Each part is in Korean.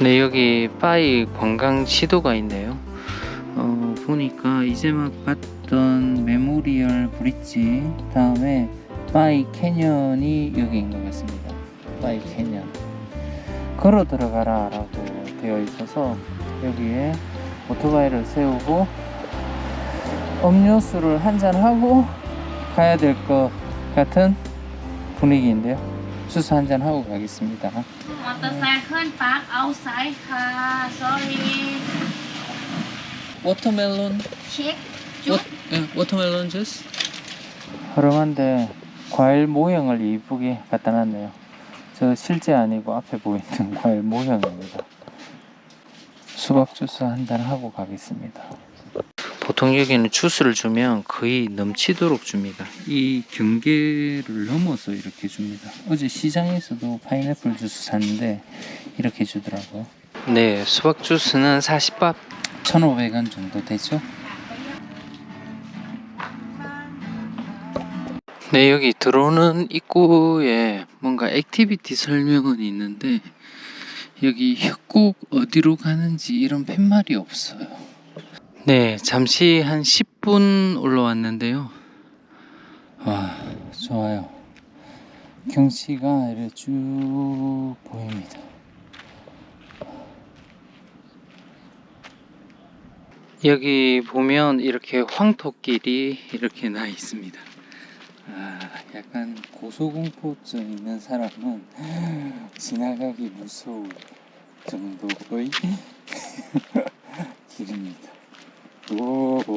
네, 여기 빠이 관광 지도가 있네요. 어, 보니까 이제 막 봤던 메모리얼 브릿지 다음에 빠이 캐년이 여기인 것 같습니다. 빠이 캐년. 걸어 들어가라 라고 되어 있어서 여기에 오토바이를 세우고 음료수를 한잔하고 가야 될 것 같은 분위기인데요. 주스 한잔 하고 가겠습니다. Motorcycle park 워터멜론, 주스? 예, 워터멜론 주스. 허름한데 과일 모형을 이쁘게 갖다 놨네요. 저 실제 아니고 앞에 보이는 과일 모형입니다. 수박 주스 한 잔 하고 가겠습니다. 보통 여기는 주스를 주면 거의 넘치도록 줍니다 이 경계를 넘어서 이렇게 줍니다 어제 시장에서도 파인애플 주스 샀는데 이렇게 주더라고요 네 수박 주스는 40밥 1,500원 정도 되죠? 네, 여기 들어오는 입구에 뭔가 액티비티 설명은 있는데 여기 꼭 어디로 가는지 이런 팻말이 없어요. 네, 잠시 한 10분 올라왔는데요. 와, 좋아요. 경치가 이렇게 쭉 보입니다. 여기 보면 이렇게 황토길이 이렇게 나 있습니다. 아, 약간 고소공포증 있는 사람은 지나가기 무서울 정도의 길입니다. 오,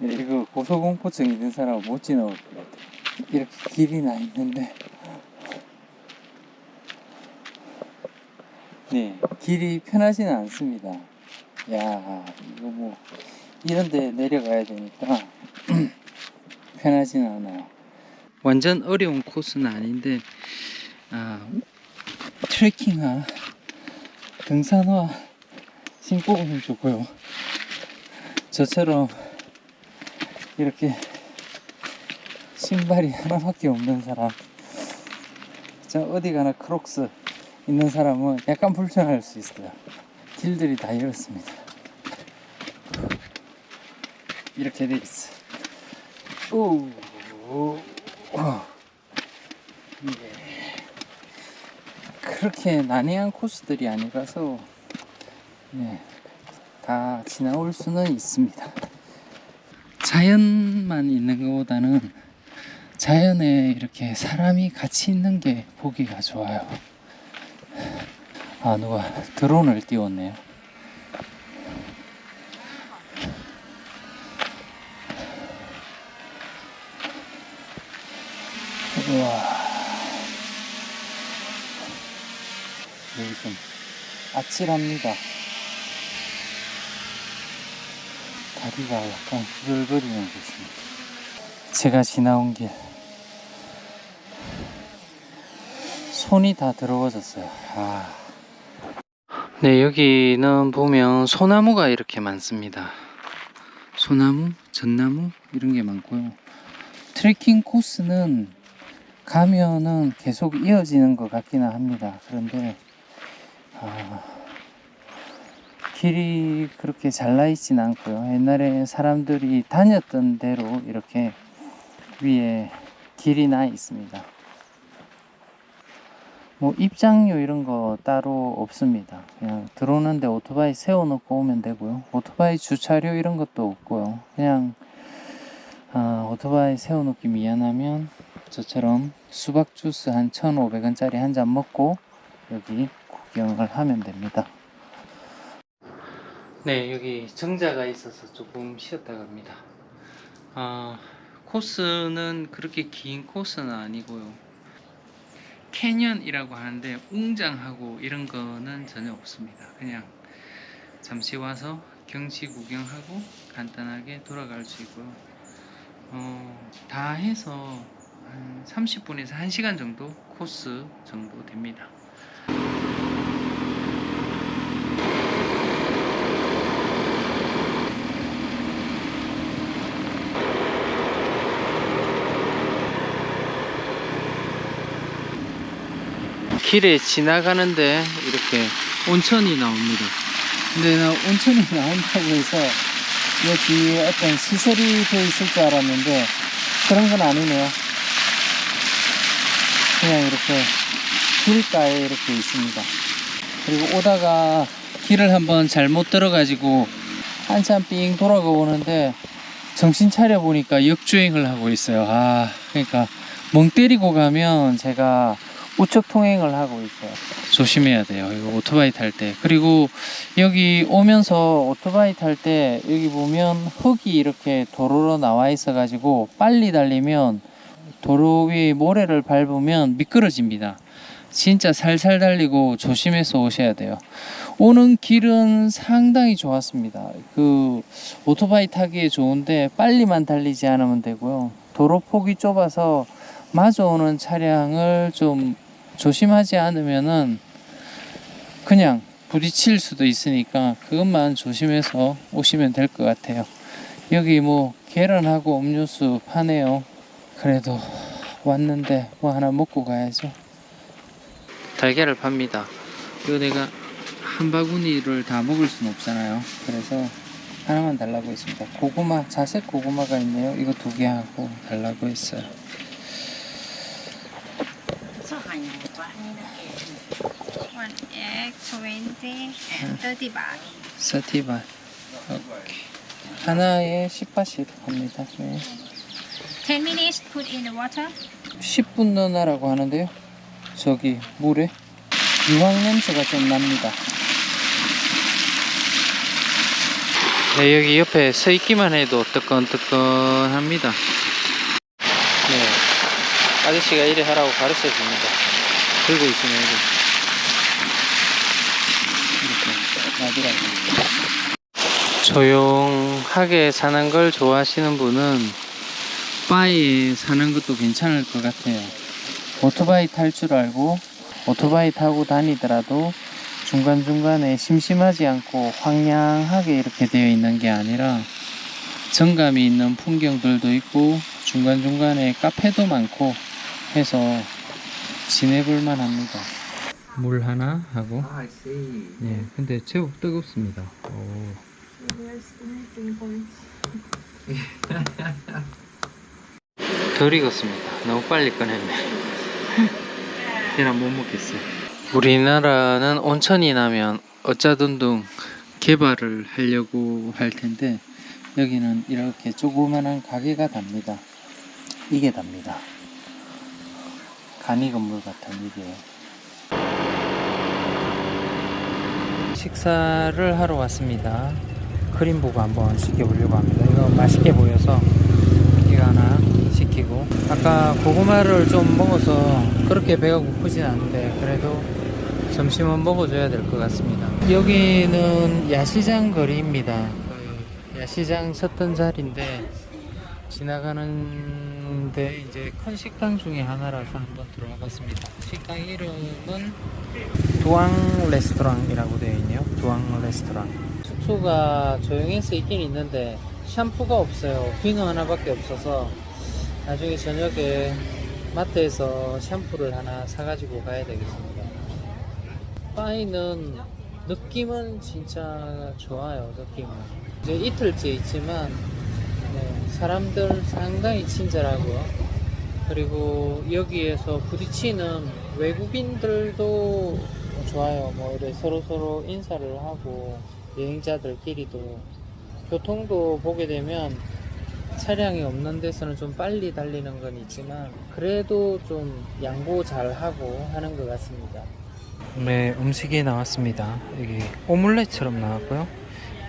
이거 고소공포증 있는 사람은 못 지나올 것 같아요. 이렇게 길이 나 있는데, 네, 길이 편하지는 않습니다. 야, 이거 뭐, 이런데 내려가야 되니까 편하지는 않아요. 완전 어려운 코스는 아닌데 아, 트레킹화, 등산화 오면 좋고요. 저처럼 이렇게 신발이 하나밖에 없는 사람, 저 어디 가나 크록스 있는 사람은 약간 불편할 수 있어요. 길들이 다 이렇습니다. 이렇게 돼 있어. 오, 오, 어. 예. 그렇게 난해한 코스들이 아니라서 예, 다 지나올 수는 있습니다. 자연만 있는 것보다는 자연에 이렇게 사람이 같이 있는 게 보기가 좋아요. 아 누가 드론을 띄웠네요. 우와. 여기 좀 아찔합니다. 다리가 약간 후들거리는 곳입니다. 제가 지나온 길. 손이 다 더러워졌어요. 아. 네, 여기는 보면 소나무가 이렇게 많습니다. 소나무, 전나무 이런 게 많고요. 트레킹 코스는 가면은 계속 이어지는 것 같기는 합니다. 그런데 아, 길이 그렇게 잘나 있진 않고요. 옛날에 사람들이 다녔던 대로 이렇게 위에 길이 나 있습니다. 뭐 입장료 이런 거 따로 없습니다. 그냥 들어오는데 오토바이 세워놓고 오면 되고요. 오토바이 주차료 이런 것도 없고요. 그냥 아, 오토바이 세워놓기 미안하면 저처럼 수박 주스 한 1,500원짜리 한 잔 먹고 여기 구경을 하면 됩니다. 네, 여기 정자가 있어서 조금 쉬었다 갑니다. 아, 코스는 그렇게 긴 코스는 아니고요. 캐년이라고 하는데 웅장하고 이런 거는 전혀 없습니다. 그냥 잠시 와서 경치 구경하고 간단하게 돌아갈 수 있고요. 어, 다 해서 한 30분에서 1시간 정도 코스 정도 됩니다. 길에 지나가는데 이렇게 온천이 나옵니다. 근데 나 온천이 나온다고 해서 이 뒤에 어떤 시설이 돼 있을 줄 알았는데 그런 건 아니네요. 그냥 이렇게 길가에 이렇게 있습니다. 그리고 오다가 길을 한번 잘못 들어가지고 한참 삥 돌아가 오는데 정신 차려 보니까 역주행을 하고 있어요. 아, 그러니까 멍 때리고 가면 제가 우측 통행을 하고 있어요. 조심해야 돼요. 이거 오토바이 탈 때. 그리고 여기 오면서 오토바이 탈 때 여기 보면 흙이 이렇게 도로로 나와 있어 가지고 빨리 달리면 도로 위에 모래를 밟으면 미끄러집니다. 진짜 살살 달리고 조심해서 오셔야 돼요. 오는 길은 상당히 좋았습니다. 그 오토바이 타기에 좋은데 빨리만 달리지 않으면 되고요. 도로 폭이 좁아서 마주오는 차량을 좀 조심하지 않으면은 그냥 부딪힐 수도 있으니까 그것만 조심해서 오시면 될 것 같아요. 여기 뭐 계란하고 음료수 파네요. 그래도 왔는데 뭐 하나 먹고 가야죠. 달걀을 팝니다. 이거 내가 한 바구니를 다 먹을 순 없잖아요. 그래서 하나만 달라고 했습니다. 고구마, 자색 고구마가 있네요. 이거 두 개 하고 달라고 했어요. One egg, 20 and 30 baht. 하나에 10바씩 합니다. 네. 10 minutes put in the water. 10분 넣어놔라고 하는데요. 저기 물에 유황 냄새가 좀 납니다. 네, 여기 옆에 서 있기만 해도 뜨끈뜨끈합니다. 네, 아저씨가 이래 하라고 가르쳐 줍니다. 들고 있으면 이렇게 놔두라고. 조용하게 사는 걸 좋아하시는 분은 바에 사는 것도 괜찮을 것 같아요. 오토바이 탈 줄 알고 오토바이 타고 다니더라도 중간중간에 심심하지 않고 황량하게 이렇게 되어 있는 게 아니라 정감이 있는 풍경들도 있고 중간중간에 카페도 많고 해서 지내볼 만 합니다. 물 하나 하고 I see. 네, 근데 제법 뜨겁습니다. 오. 덜 익었습니다. 너무 빨리 꺼냈네. 계란 못 먹겠어요. 우리나라는 온천이 나면 어짜둔둥 개발을 하려고 할 텐데 여기는 이렇게 조그만한 가게가 답니다. 이게 답니다. 간이 건물 같은 이게. 식사를 하러 왔습니다. 크림 보고 한번 시켜보려고 합니다. 이거 맛있게 보여서 이거 하나 시키고 아까 고구마를 좀 먹어서 그렇게 배가 고프진 않은데 그래도 점심은 먹어줘야 될 것 같습니다. 여기는 야시장 거리입니다. 그 야시장 섰던 자리인데 지나가는 데 이제 큰 식당 중에 하나라서 한번 들어가 봤습니다. 식당 이름은 두앙 레스토랑이라고 되어 있네요. 두앙 레스토랑. 숙소가 조용해서 있긴 있는데 샴푸가 없어요. 비누 하나밖에 없어서 나중에 저녁에 마트에서 샴푸를 하나 사가지고 가야 되겠습니다. 바이는 느낌은 진짜 좋아요. 느낌은 이제 이틀째 있지만 네, 사람들 상당히 친절하고요. 그리고 여기에서 부딪히는 외국인들도 좋아요. 뭐 이래 서로 서로 인사를 하고 여행자들끼리도 교통도 보게 되면 차량이 없는 데서는 좀 빨리 달리는 건 있지만 그래도 좀 양보 잘 하고 하는 것 같습니다. 네, 음식이 나왔습니다. 여기 오믈렛처럼 나왔고요.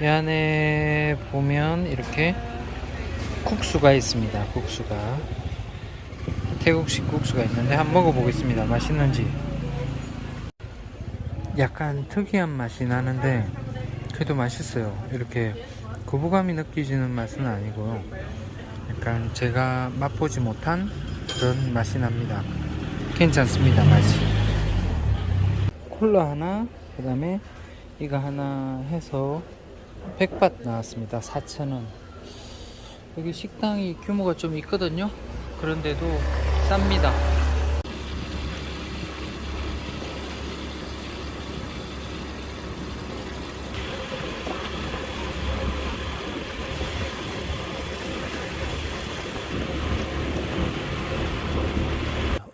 이 안에 보면 이렇게 국수가 있습니다. 국수가 태국식 국수가 있는데 한번 먹어보겠습니다. 맛있는지. 약간 특이한 맛이 나는데 그래도 맛있어요. 이렇게 거부감이 느껴지는 맛은 아니고요. 약간 제가 맛보지 못한 그런 맛이 납니다. 괜찮습니다. 맛이. 콜라 하나, 그 다음에 이거 하나 해서 100밭 나왔습니다. 4,000원. 여기 식당이 규모가 좀 있거든요. 그런데도 쌉니다.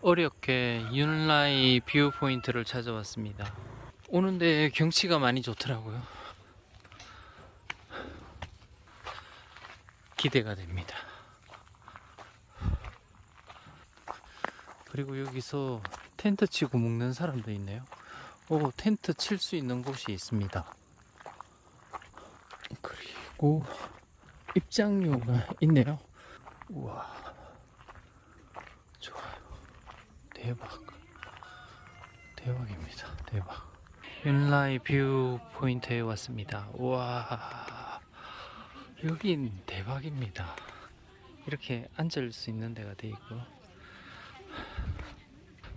어렵게 윤라이 뷰 포인트를 찾아왔습니다. 오는데 경치가 많이 좋더라고요. 기대가 됩니다. 그리고 여기서 텐트 치고 먹는 사람도 있네요. 오, 텐트 칠 수 있는 곳이 있습니다. 그리고 입장료가 있네요. 우와. 좋아요. 대박. 대박입니다. 대박. 윤라이 뷰 포인트에 왔습니다. 우와. 여긴 대박입니다. 이렇게 앉을 수 있는 데가 돼 있고.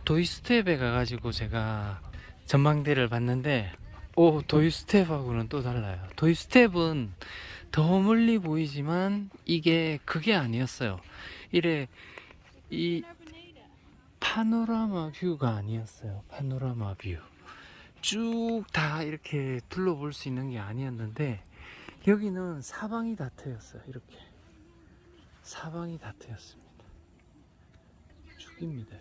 도이스텝에 가가지고 제가 전망대를 봤는데, 오, 도이스텝하고는 또 달라요. 도이스텝은 더 멀리 보이지만 이게 그게 아니었어요. 이래 이 파노라마 뷰가 아니었어요. 파노라마 뷰. 쭉 다 이렇게 둘러볼 수 있는 게 아니었는데 여기는 사방이 다 트였어요. 이렇게 사방이 다 트였습니다. 죽입니다.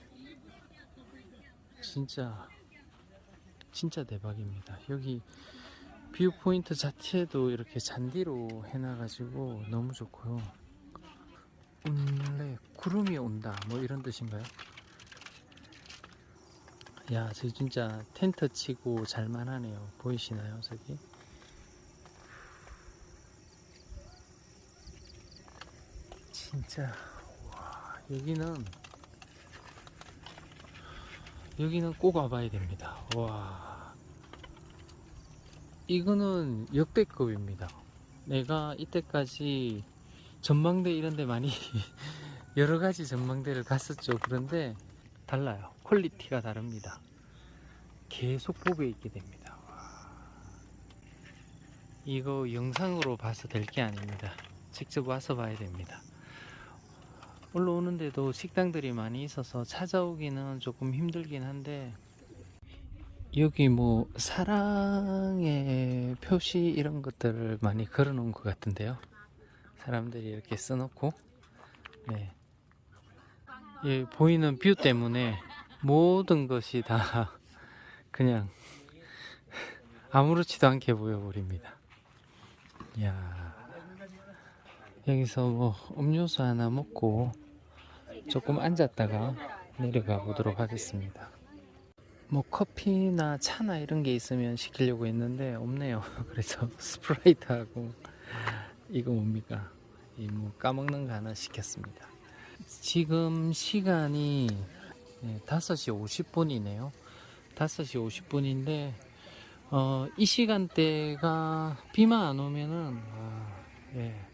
진짜 진짜 대박입니다. 여기 뷰 포인트 자체도 이렇게 잔디로 해놔가지고 너무 좋고요. 원래 구름이 온다 뭐 이런 뜻인가요? 야, 저 진짜 텐트 치고 잘만 하네요. 보이시나요, 저기? 진짜 와 여기는 여기는 꼭 와봐야 됩니다. 와 이거는 역대급입니다. 내가 이때까지 전망대 이런 데 많이 여러 가지 전망대를 갔었죠. 그런데 달라요. 퀄리티가 다릅니다. 계속 보게 있게 됩니다. 와. 이거 영상으로 봐서 될 게 아닙니다. 직접 와서 봐야 됩니다. 올라오는데도 식당들이 많이 있어서 찾아오기는 조금 힘들긴 한데 여기 뭐 사랑의 표시 이런 것들을 많이 걸어 놓은 것 같은데요. 사람들이 이렇게 써놓고 네. 예, 보이는 뷰 때문에 모든 것이 다 그냥 아무렇지도 않게 보여버립니다. 야 여기서 뭐 음료수 하나 먹고 조금 앉았다가 내려가 보도록 하겠습니다. 뭐 커피나 차나 이런 게 있으면 시키려고 했는데 없네요. 그래서 스프라이트하고 이거 뭡니까? 이 뭐 까먹는 거 하나 시켰습니다. 지금 시간이 네, 5시 50분이네요. 5시 50분인데 어, 이 시간대가 비만 안 오면은 아, 예.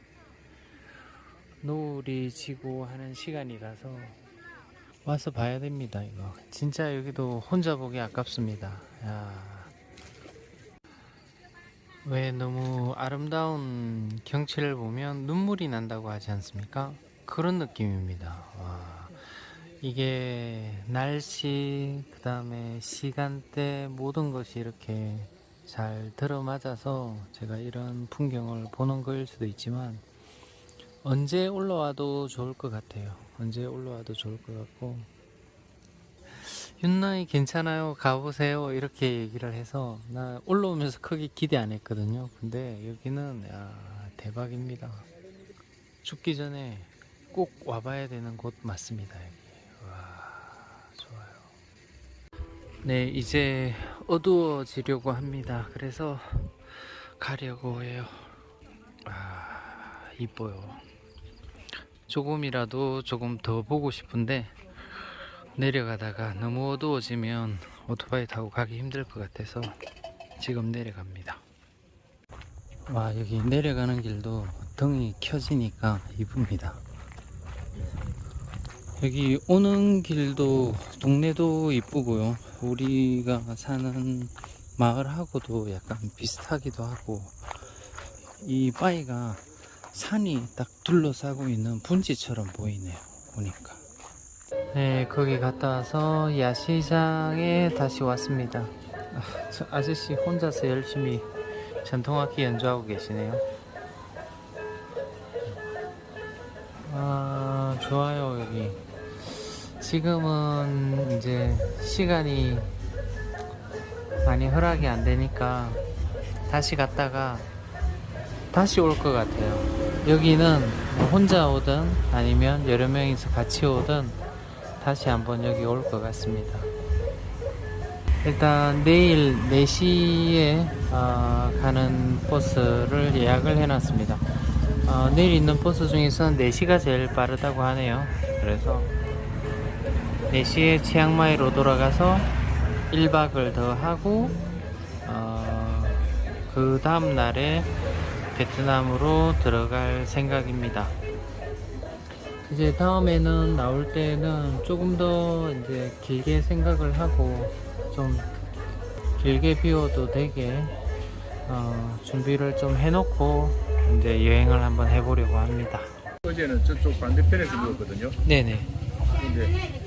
노을이 지고 하는 시간이라서 와서 봐야 됩니다 이거 진짜 여기도 혼자 보기 아깝습니다 야. 왜 너무 아름다운 경치를 보면 눈물이 난다고 하지 않습니까 그런 느낌입니다 와. 이게 날씨 그 다음에 시간대 모든 것이 이렇게 잘 들어맞아서 제가 이런 풍경을 보는 거일 수도 있지만 언제 올라와도 좋을 것 같아요. 언제 올라와도 좋을 것 같고 윤나이 괜찮아요. 가보세요. 이렇게 얘기를 해서 나 올라오면서 크게 기대 안 했거든요. 근데 여기는 야, 대박입니다. 죽기 전에 꼭 와봐야 되는 곳 맞습니다. 여기. 와 좋아요. 네 이제 어두워지려고 합니다. 그래서 가려고 해요. 아 이뻐요. 조금이라도 조금 더 보고 싶은데 내려가다가 너무 어두워지면 오토바이 타고 가기 힘들 것 같아서 지금 내려갑니다. 와 여기 내려가는 길도 등이 켜지니까 이쁩니다. 여기 오는 길도 동네도 이쁘고요. 우리가 사는 마을하고도 약간 비슷하기도 하고 이 바위가 산이 딱 둘러싸고 있는 분지처럼 보이네요. 보니까. 네, 거기 갔다 와서 야시장에 다시 왔습니다. 아, 저 아저씨 혼자서 열심히 전통악기 연주하고 계시네요. 아, 좋아요, 여기. 지금은 이제 시간이 많이 허락이 안 되니까 다시 갔다가 다시 올 것 같아요. 여기는 뭐 혼자 오든 아니면 여러 명이서 같이 오든 다시 한번 여기 올 것 같습니다. 일단 내일 4시에 어, 가는 버스를 예약을 해놨습니다. 어, 내일 있는 버스 중에서는 4시가 제일 빠르다고 하네요. 그래서 4시에 치앙마이로 돌아가서 1박을 더 하고 어, 그 다음 날에 베트남으로 들어갈 생각입니다. 이제 다음에는 나올 때는 조금 더 이제 길게 생각을 하고 좀 길게 비워도 되게 어, 준비를 좀 해놓고 이제 여행을 한번 해보려고 합니다. 어제는 저쪽 반대편에서 먹었거든요. 네네. 근데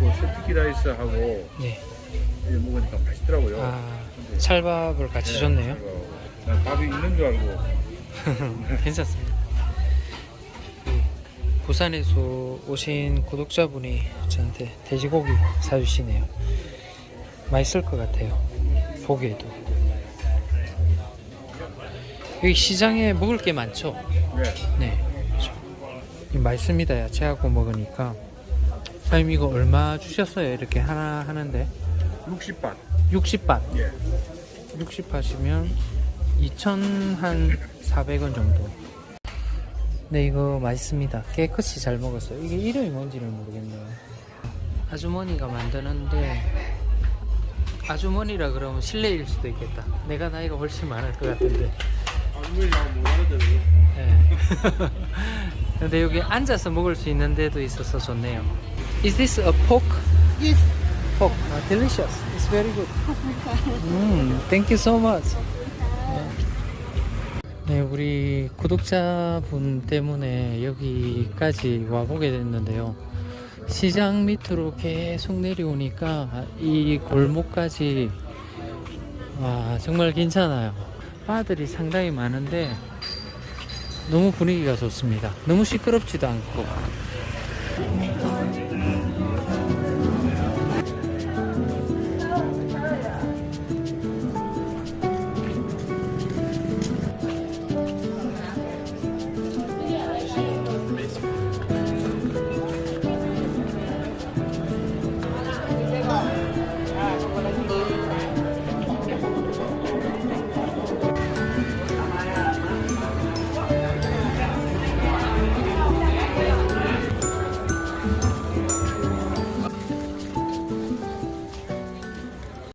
그 스티키 라이스하고 네. 이제 먹으니까 맛있더라고요. 아, 근데 찰밥을 같이 네, 줬네요. 난 밥이 있는 줄 알고 괜찮습니다. 부산에서 오신 구독자분이 저한테 돼지고기 사주시네요. 맛있을 것 같아요. 보기에도. 여기 시장에 먹을 게 많죠? 네. 네. 그렇죠. 이 맛있습니다. 야채하고 먹으니까. 사장님 이거 얼마 주셨어요? 이렇게 하나 하는데. 60밭. 60밭. 예. 60 하시면 2,400원 정도. 네, 이거 맛있습니다. 깨끗이 잘 먹었어요. 이게 이름이 뭔지를 모르겠네요. 아주머니가 만드는데, 아주머니라 그러면 실례일 수도 있겠다. 내가 나이가 훨씬 많을 것 같은데. 못. 네. 근데 여기 앉아서 먹을 수 있는 데도 있어서 좋네요. Is this a pork? Yes. Pork. Ah, delicious. It's very good. 음, thank you so much. 네, 우리 구독자분 때문에 여기까지 와보게 됐는데요. 시장 밑으로 계속 내려오니까 이 골목까지 와 정말 괜찮아요. 바들이 상당히 많은데 너무 분위기가 좋습니다. 너무 시끄럽지도 않고